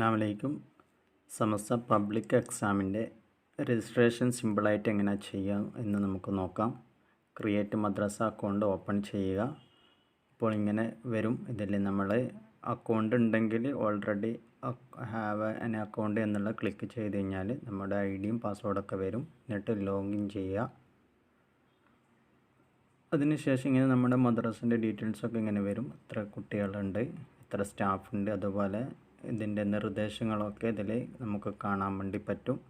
അസ്സാം വലൈക്കും സമസ്ത പബ്ലിക് എക്സാമിന്റെ രജിസ്ട്രേഷൻ സിമ്പിളായിട്ട് എങ്ങനെ ചെയ്യാം എന്ന് നമുക്ക് നോക്കാം. ക്രിയേറ്റ് മദ്രസ അക്കൗണ്ട് ഓപ്പൺ ചെയ്യുക. ഇപ്പോൾ ഇങ്ങനെ വരും. ഇതിൽ നമ്മൾ അക്കൗണ്ട് ഉണ്ടെങ്കിൽ ഓൾറെഡി ഹാവ് ആൻ അക്കൗണ്ട് എന്നുള്ള ക്ലിക്ക് ചെയ്ത് കഴിഞ്ഞാൽ നമ്മുടെ ഐ ഡിയും പാസ്വേഡൊക്കെ വരും. എന്നിട്ട് ലോഗിൻ ചെയ്യുക. അതിനുശേഷം ഇങ്ങനെ നമ്മുടെ മദ്രസിന്റെ ഡീറ്റെയിൽസൊക്കെ ഇങ്ങനെ വരും. എത്ര കുട്ടികളുണ്ട് എത്ര സ്റ്റാഫുണ്ട്. അതുപോലെ ഇതിന്റെ നിർദ്ദേശങ്ങളൊക്കെ ഇതിൽ നമുക്ക് കാണാൻ വേണ്ടി പറ്റും.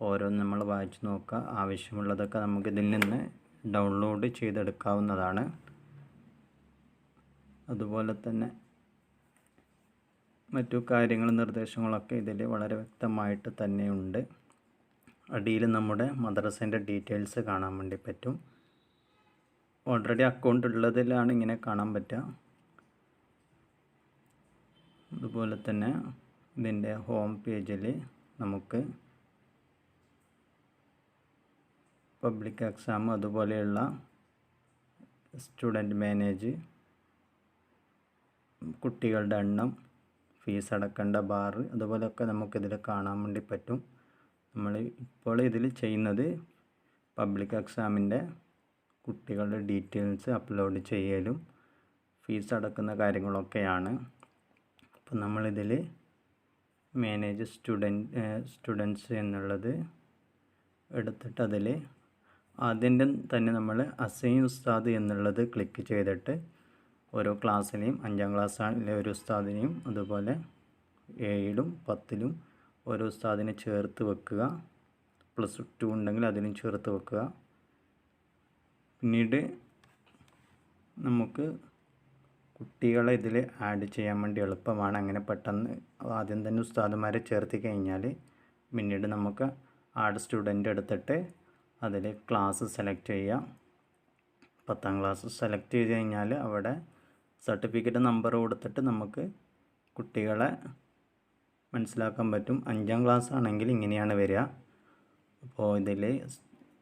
ഓരോ ഓരോന്ന് നമ്മൾ വായിച്ചു നോക്കുക. ആവശ്യമുള്ളതൊക്കെ നമുക്ക് ഇതിൽ നിന്ന് ഡൗൺലോഡ് ചെയ്തെടുക്കാവുന്നതാണ്. അതുപോലെ തന്നെ മറ്റു കാര്യങ്ങൾ നിർദ്ദേശങ്ങളൊക്കെ ഇതിൽ വളരെ വ്യക്തമായിട്ട് തന്നെയുണ്ട് അടിയിൽ നമ്മുടെ മദ്രസേന്റെ ഡീറ്റെയിൽസ് കാണാൻ വേണ്ടി പറ്റും. ഓൾറെഡി അക്കൗണ്ട് ഉള്ളതിലാണ് ഇങ്ങനെ കാണാൻ പറ്റുക. അതുപോലെ തന്നെ ഇതിന്റെ ഹോം പേജിൽ നമുക്ക് പബ്ലിക് എക്സാം അതുപോലെയുള്ള സ്റ്റുഡന്റ് മാനേജ് കുട്ടികളുടെ എണ്ണം ഫീസ് അടക്കേണ്ട ബാറ് അതുപോലെയൊക്കെ നമുക്കിതിൽ കാണാൻ വേണ്ടി പറ്റും. നമ്മൾ ഇപ്പോൾ ഇതിൽ ചെയ്യുന്നത് പബ്ലിക് എക്സാമിന്റെ കുട്ടികളുടെ ഡീറ്റെയിൽസ് അപ്ലോഡ് ചെയ്യലും ഫീസ് അടക്കുന്ന കാര്യങ്ങളൊക്കെയാണ്. അപ്പോൾ നമ്മളിതിൽ മാനേജ് സ്റ്റുഡന്റ് സ്റ്റുഡൻസ് എന്നുള്ളത് എടുത്തിട്ട് അതിൽ ആദ്യം തന്നെ നമ്മൾ അസൈൻ ഉസ്താദ് എന്നുള്ളത് ക്ലിക്ക് ചെയ്തിട്ട് ഓരോ ക്ലാസ്സിലെയും അഞ്ചാം ക്ലാസ്സിലെ ഒരു ഉസ്താദിനെയും അതുപോലെ ഏഴിലും പത്തിലും ഓരോ ഉസ്താദിനെ ചേർത്ത് വെക്കുക. പ്ലസ് ടു ഉണ്ടെങ്കിൽ അതിനും ചേർത്ത് വെക്കുക. പിന്നീട് നമുക്ക് കുട്ടികളെ ഇതിൽ ആഡ് ചെയ്യാൻ വേണ്ടി എളുപ്പമാണ്. അങ്ങനെ പെട്ടെന്ന് ആദ്യം തന്നെ ഉസ്താദുമാരെ ചേർത്തി കഴിഞ്ഞാൽ പിന്നീട് നമുക്ക് ആഡ് സ്റ്റുഡന്റ് എടുത്തിട്ട് അതിൽ ക്ലാസ് സെലക്ട് ചെയ്യാം. പത്താം ക്ലാസ് സെലക്ട് ചെയ്ത് കഴിഞ്ഞാൽ അവിടെ സർട്ടിഫിക്കറ്റ് നമ്പർ കൊടുത്തിട്ട് നമുക്ക് കുട്ടികളെ മനസ്സിലാക്കാൻ പറ്റും. അഞ്ചാം ക്ലാസ് ആണെങ്കിൽ ഇങ്ങനെയാണ് വരിക. അപ്പോൾ ഇതിൽ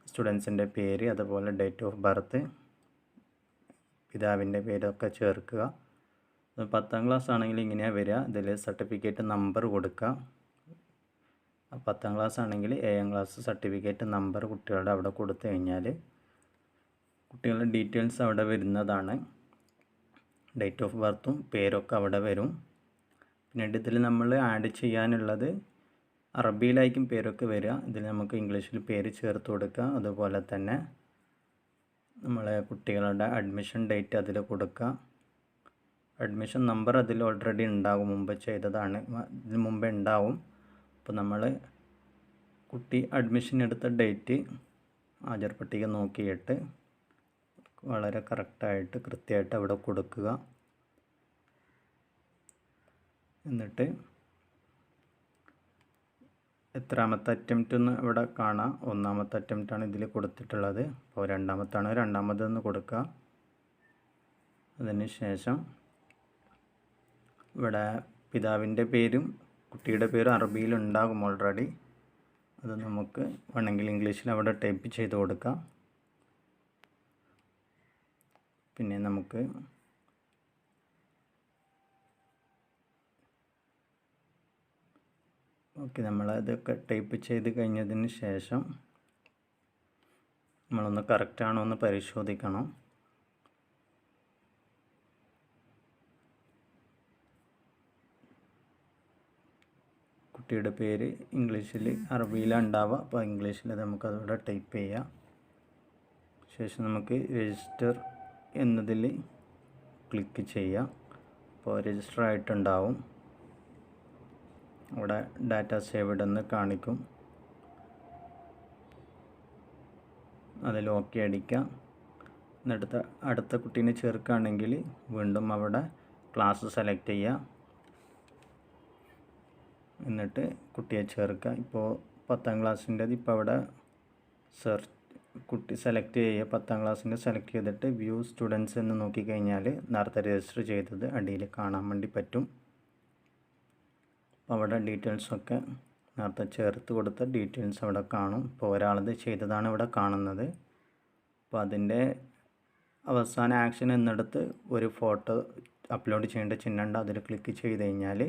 സ്റ്റുഡൻസിന്റെ പേര് അതുപോലെ ഡേറ്റ് ഓഫ് ബർത്ത് പിതാവിന്റെ പേരൊക്കെ ചേർക്കുക. പത്താം ക്ലാസ് ആണെങ്കിൽ ഇങ്ങനെയാണ് വരിക. ഇതിൽ സർട്ടിഫിക്കറ്റ് നമ്പർ കൊടുക്കുക. പത്താം ക്ലാസ് ആണെങ്കിൽ ഏഴാം ക്ലാസ് സർട്ടിഫിക്കറ്റ് നമ്പർ കുട്ടികളുടെ അവിടെ കൊടുത്തു കഴിഞ്ഞാൽ കുട്ടികളുടെ ഡീറ്റെയിൽസ് അവിടെ വരുന്നതാണ്. ഡേറ്റ് ഓഫ് ബർത്തും പേരൊക്കെ അവിടെ വരും. പിന്നീട് ഇതിൽ നമ്മൾ ആഡ് ചെയ്യാനുള്ളത് അറബിയിലായിരിക്കും പേരൊക്കെ വരിക. ഇതിൽ നമുക്ക് ഇംഗ്ലീഷിൽ പേര് ചേർത്ത് കൊടുക്കുക. അതുപോലെ തന്നെ നമ്മളെ കുട്ടികളുടെ അഡ്മിഷൻ ഡേറ്റ് അതിൽ കൊടുക്കുക. അഡ്മിഷൻ നമ്പർ അതിൽ ഓൾറെഡി ഉണ്ടാകും. മുമ്പ് ചെയ്തതാണ്. ഇതിന് മുമ്പേ ഉണ്ടാവും. അപ്പോൾ നമ്മൾ കുട്ടി അഡ്മിഷൻ എടുത്ത ഡേറ്റ് ഹാജർ പട്ടിക നോക്കിയിട്ട് വളരെ കറക്റ്റായിട്ട് കൃത്യമായിട്ട് അവിടെ കൊടുക്കുക. എന്നിട്ട് എത്രാമത്തെ അറ്റംപ്റ്റ് എന്ന് ഇവിടെ കാണാം. ഒന്നാമത്തെ അറ്റംപ്റ്റാണ് ഇതിൽ കൊടുത്തിട്ടുള്ളത്. അപ്പോൾ രണ്ടാമത്താണ്. രണ്ടാമതെന്ന് കൊടുക്കുക അതിന് ശേഷം ഇവിടെ പിതാവിന്റെ പേരും കുട്ടിയുടെ പേരും അറബിയിൽ ഉണ്ടാകും ഓൾറെഡി അത് നമുക്ക് വേണമെങ്കിൽ ഇംഗ്ലീഷിൽ അവിടെ ടൈപ്പ് ചെയ്ത് കൊടുക്കാം. പിന്നെ നമുക്ക് ഓക്കെ നമ്മളതൊക്കെ ടൈപ്പ് ചെയ്ത് കഴിഞ്ഞതിന് ശേഷം നമ്മളൊന്ന് കറക്റ്റാണോ എന്ന് പരിശോധിക്കണം. കുട്ടിയുടെ പേര് ഇംഗ്ലീഷിൽ അറബിയിലാണ് ഉണ്ടാവുക അപ്പോൾ ഇംഗ്ലീഷിൽ നമുക്കതിവിടെ ടൈപ്പ് ചെയ്യാം. ശേഷം നമുക്ക് രജിസ്റ്റർ എന്നതിൽ ക്ലിക്ക് ചെയ്യാം. അപ്പോൾ രജിസ്റ്റർ ആയിട്ടുണ്ടാവും അവിടെ ഡാറ്റ സേവ്ഡ് എന്ന് കാണിക്കും. അതിൽ ഓക്കെ അടിക്കാം. എന്നിട്ട് അടുത്ത കുട്ടീനെ ചേർക്കുകയാണെങ്കിൽ വീണ്ടും അവിടെ ക്ലാസ് സെലക്ട് ചെയ്യുക എന്നിട്ട് കുട്ടിയെ ചേർക്കുക. ഇപ്പോൾ പത്താം ക്ലാസ്സിന്റെത് ഇപ്പോൾ അവിടെ സെർച്ച് കുട്ടി സെലക്ട് ചെയ്യുക. പത്താം ക്ലാസ്സിന്റെ സെലക്ട് ചെയ്തിട്ട് വ്യൂ സ്റ്റുഡൻസ് എന്ന് നോക്കിക്കഴിഞ്ഞാൽ നേരത്തെ രജിസ്റ്റർ ചെയ്തത് അടിയിൽ കാണാൻ വേണ്ടി പറ്റും. അവിടെ ഡീറ്റെയിൽസൊക്കെ നേരത്തെ ചേർത്ത് കൊടുത്ത ഡീറ്റെയിൽസ് അവിടെ കാണും. ഇപ്പോൾ ഒരാളത് ചെയ്തതാണ് ഇവിടെ കാണുന്നത്. അപ്പോൾ അതിന്റെ അവസാന ആക്ഷൻ എന്നിടത്ത് ഒരു ഫോട്ടോ അപ്ലോഡ് ചെയ്യേണ്ട ചിഹ്നമുണ്ട് അതിൽ ക്ലിക്ക് ചെയ്ത് കഴിഞ്ഞാൽ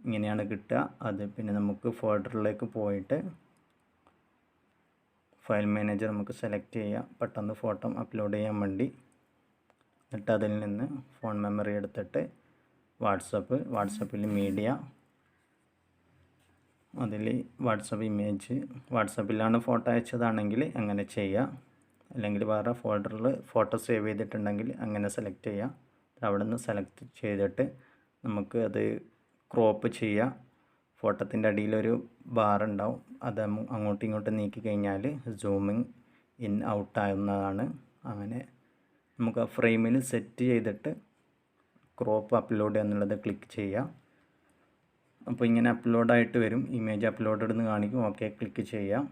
ഇങ്ങനെയാണ് കിട്ടുക. അത് പിന്നെ നമുക്ക് ഫോൾഡറിലേക്ക് പോയിട്ട് ഫയൽ മാനേജർ നമുക്ക് സെലക്ട് ചെയ്യാം. പെട്ടെന്ന് ഫോട്ടോ അപ്ലോഡ് ചെയ്യാൻ വേണ്ടി. എന്നിട്ട് അതിൽ നിന്ന് ഫോൺ മെമ്മറി എടുത്തിട്ട് വാട്സപ്പ് വാട്സപ്പിൽ മീഡിയ അതിൽ വാട്സപ്പ് ഇമേജ് വാട്സപ്പിലാണ് ഫോട്ടോ അയച്ചതാണെങ്കിൽ അങ്ങനെ ചെയ്യുക. അല്ലെങ്കിൽ വേറെ ഫോൾഡറിൽ ഫോട്ടോ സേവ് ചെയ്തിട്ടുണ്ടെങ്കിൽ അങ്ങനെ സെലക്ട് ചെയ്യുക. അവിടെ നിന്ന് സെലക്ട് ചെയ്തിട്ട് നമുക്ക് അത് ക്രോപ്പ് ചെയ്യുക. ഫോട്ടോത്തിന്റെ അടിയിലൊരു ബാർ ഉണ്ടാവും. അത് അങ്ങോട്ടും ഇങ്ങോട്ടും നീക്കി കഴിഞ്ഞാൽ സൂമിങ് ഇൻ ഔട്ട് ആവുന്നതാണ്. അങ്ങനെ നമുക്ക് ആ ഫ്രെയിമിൽ സെറ്റ് ചെയ്തിട്ട് ക്രോപ്പ് അപ്ലോഡ് എന്നുള്ളത് ക്ലിക്ക് ചെയ്യുക. അപ്പോൾ ഇങ്ങനെ അപ്ലോഡായിട്ട് വരും. ഇമേജ് അപ്ലോഡ് എന്ന് കാണിക്കും. ഓക്കെ ക്ലിക്ക് ചെയ്യാം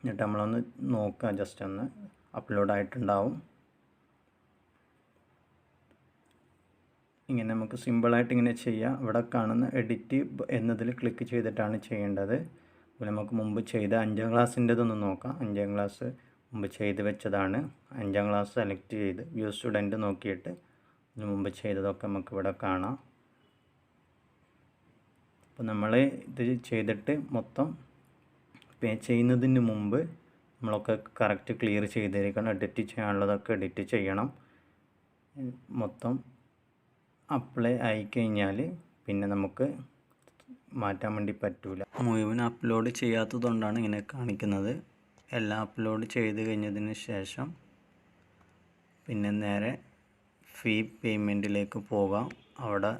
എന്നിട്ട് നമ്മളൊന്ന് നോക്കുക. ജസ്റ്റ് ഒന്ന് അപ്ലോഡായിട്ടുണ്ടാവും. ഇങ്ങനെ നമുക്ക് സിമ്പിളായിട്ട് ഇങ്ങനെ ചെയ്യാം. ഇവിടെ കാണുന്ന എഡിറ്റ് എന്നതിൽ ക്ലിക്ക് ചെയ്തിട്ടാണ് ചെയ്യേണ്ടത്. അപ്പോൾ നമുക്ക് മുമ്പ് ചെയ്ത അഞ്ചാം ക്ലാസ്സിന്റെതൊന്ന് നോക്കാം. അഞ്ചാം ക്ലാസ് മുമ്പ് ചെയ്ത് വെച്ചതാണ്. അഞ്ചാം ക്ലാസ് സെലക്ട് ചെയ്ത് വ്യൂ സ്റ്റുഡന്റ് നോക്കിയിട്ട് ഇതിന് മുമ്പ് ചെയ്തതൊക്കെ നമുക്ക് ഇവിടെ കാണാം. അപ്പോൾ നമ്മൾ ഇത് ചെയ്തിട്ട് മൊത്തം പേ ചെയ്യുന്നതിന് മുമ്പ് നമ്മളൊക്കെ കറക്റ്റ് ക്ലിയർ ചെയ്തിരിക്കണം എഡിറ്റ് ചെയ്യാനുള്ളതൊക്കെ എഡിറ്റ് ചെയ്യണം. മൊത്തം അപ്ലൈ ആയിക്കഴിഞ്ഞാൽ പിന്നെ നമുക്ക് മാറ്റാൻ വേണ്ടി പറ്റൂല. മുഴുവൻ അപ്ലോഡ് ചെയ്യാത്തതുകൊണ്ടാണ് ഇങ്ങനെ കാണിക്കുന്നത്. എല്ലാം അപ്ലോഡ് ചെയ്ത് കഴിഞ്ഞതിന് ശേഷം പിന്നെ നേരെ ഫീ പേയ്മെന്റിലേക്ക് പോകാം. അവിടെ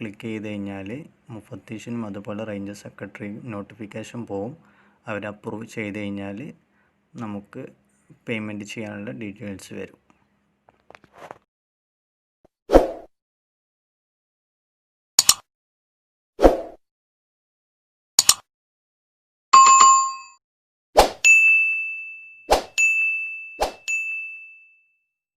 ക്ലിക്ക് ചെയ്ത് കഴിഞ്ഞാൽ മുഫത്തീഷിനും അതുപോലെ റേഞ്ച് സെക്രട്ടറി നോട്ടിഫിക്കേഷൻ പോവും. അവർ അപ്രൂവ് ചെയ്ത് കഴിഞ്ഞാൽ നമുക്ക് പേയ്മെന്റ് ചെയ്യാനുള്ള ഡീറ്റെയിൽസ് വരും.